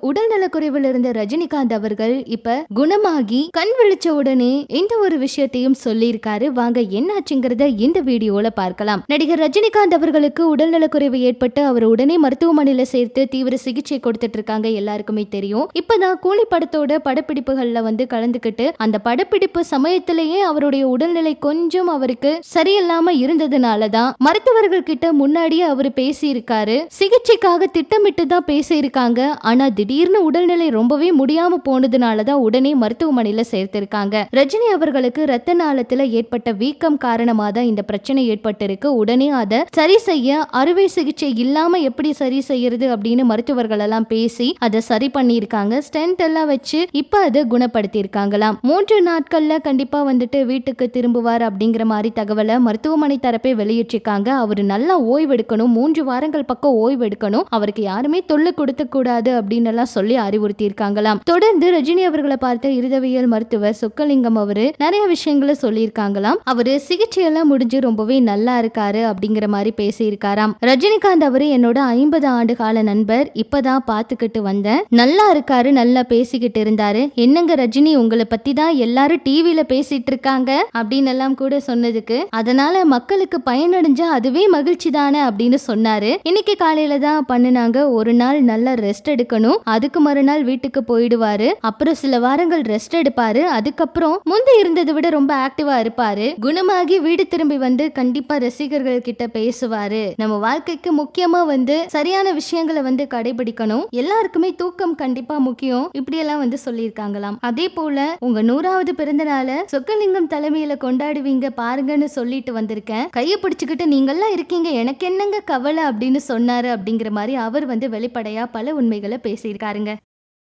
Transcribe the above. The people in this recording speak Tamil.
உடல் நலக்குறைவுல இருந்த ரஜினிகாந்த் அவர்கள் இப்ப குணமாகி கண் விழிச்ச உடனே இந்த ஒரு விஷயத்தையும் சொல்லியிருக்காரு. வாங்க என்னாச்சுங்கிறத இந்த வீடியோல பார்க்கலாம். நடிகர் ரஜினிகாந்த் அவர்களுக்கு உடல் நலக்குறைவு ஏற்பட்டு அவர் உடனே மருத்துவமனையில சேர்த்து தீவிர சிகிச்சை கொடுத்துட்டு இருக்காங்க எல்லாருக்குமே தெரியும். இப்பதான் கூலி படத்தோட படப்பிடிப்புகள்ல வந்து கலந்துக்கிட்டு அந்த படப்பிடிப்பு சமயத்திலேயே அவருடைய உடல்நிலை கொஞ்சம் அவருக்கு சரியில்லாம இருந்ததுனாலதான் மருத்துவர்கள் கிட்ட முன்னாடியே அவர் பேசியிருக்காரு. சிகிச்சைக்காக திட்டமிட்டு தான் பேசியிருக்காங்க. ஆனா திடீர்னு உடல்நிலை ரொம்பவே முடியாம போனதுனால தான் உடனே மருத்துவமனையில சேர்த்திருக்காங்க. ரஜினி அவர்களுக்கு ரத்த நாளத்துல ஏற்பட்ட வீக்கம் காரணமா தான் இந்த பிரச்சனை ஏற்பட்டிருக்கு. உடனே அதை சரி செய்ய அறுவை சிகிச்சை இல்லாம எப்படி சரி செய்யறது அப்படின்னு மருத்துவர்கள் எல்லாம் பேசி அதை சரி பண்ணியிருக்காங்க. ஸ்டென்ட் எல்லாம் வச்சு இப்ப அதை குணப்படுத்தி இருக்காங்களாம் மூன்று நாட்கள்ல கண்டிப்பா வந்துட்டு வீட்டுக்கு திரும்புவார் அப்படிங்கிற மாதிரி தகவலை மருத்துவமனை தரப்பே வெளியிட்டிருக்காங்க. அவர் நல்லா ஓய்வெடுக்கணும். மூன்று வாரங்கள் பக்கம் ஓய்வு எடுக்கணும் அவருக்கு யாருமே தொல்லை கொடுத்த கூடாது அப்படின்னு எல்லாம் சொல்லி அறிவுறுத்தி இருக்காங்களாம் தொடர்ந்து ரஜினி அவர்களை பார்த்த இருதவியல் மருத்துவர் சொக்கலிங்கம் அவரு நிறைய விஷயங்களை சொல்லியிருக்காங்களாம். அவரு சிகிச்சை எல்லாம் முடிஞ்சு ரொம்பவே நல்லா இருக்காரு அப்படிங்கிற மாதிரி பேசியிருக்காராம். ரஜினிகாந்த் அவரு என்னோட ஐம்பது ஆண்டு கால நண்பர் இப்பதான் பாத்துக்கிட்டு வந்தேன். நல்லா இருக்காரு நல்லா பேசிக்கிட்டு இருந்தாரு. என்னங்க ரஜினி உங்களை பத்தி தான் எல்லாரும் டிவில பேசிட்டு இருக்காங்க அப்படின்னு எல்லாம் கூட சொன்னதுக்கு அதனால மக்களுக்கு பயனடைஞ்சா அதுவே மகிழ்ச்சி தானே அப்படின்னு சொன்னாரு. இன்னைக்கு காலையில தான் பண்ணுனாங்க. ஒரு நாள் நல்லா ரெஸ்ட் எடுக்கணும் அதுக்கு மறுநாள் வீட்டுக்கு போயிடுவாரு. அப்புறம் சில வாரங்கள் ரெஸ்ட் எடுப்பாரு. அதுக்கப்புறம் முந்தி இருந்ததை விட ரொம்ப ஆக்டிவா இருப்பாரு. குணமாகி வீடு திரும்பி வந்து கண்டிப்பா ரசிகர்கள் கிட்ட பேசுவாரு. நம்ம வாழ்க்கைக்கு முக்கியமா வந்து சரியான விஷயங்களை வந்து கடைபிடிக்கணும். எல்லாருக்குமே தூக்கம் கண்டிப்பா முக்கியம். இப்படி எல்லாம் வந்து சொல்லியிருக்காங்களாம். அதே போல உங்க நூறாவது பிறந்த நாளை சொக்கலிங்கம் தலைமையில கொண்டாடுவீங்க பாருங்கன்னு சொல்லிட்டு வந்திருக்கேன். கையை பிடிச்சுக்கிட்டு நீங்கெல்லாம் இருக்கீங்க. எனக்கு என்னங்க கவலை அப்படின்னு சொன்னாரு அப்படிங்கிற மாதிரி அவர் வந்து வெளிப்படையா பல உண்மைகளை பேசியிருக்காருங்க.